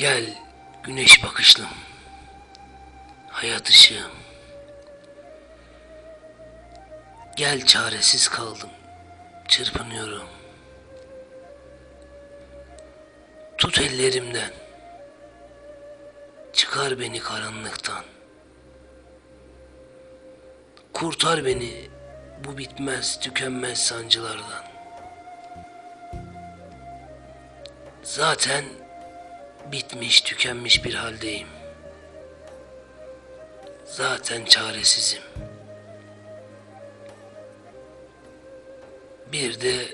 Gel güneş bakışlım. Hayat ışığım. Gel çaresiz kaldım. Çırpınıyorum. Tut ellerimden. Çıkar beni karanlıktan. Kurtar beni bu bitmez tükenmez sancılardan. Zaten bitmiş tükenmiş bir haldeyim. Zaten çaresizim. Bir de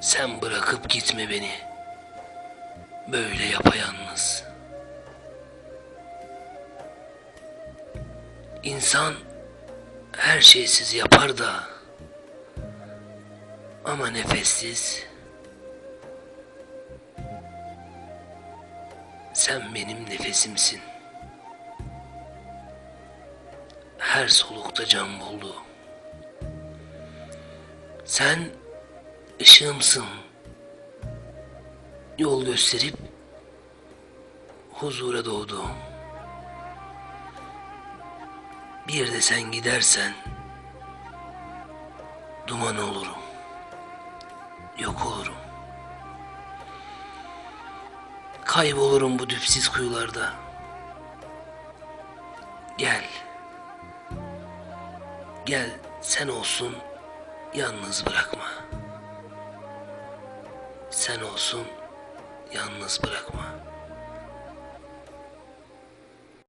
sen bırakıp gitme beni. Böyle yapayalnız. İnsan her şeysiz yapar da ama nefessiz sen benim nefesimsin. Her solukta can buldu. Sen ışığımsın. Yol gösterip huzura doğdu. Bir de sen gidersen duman olurum. Yok olurum. Kaybolurum bu düpsiz kuyularda. Gel. Gel sen olsun yalnız bırakma. Sen olsun yalnız bırakma.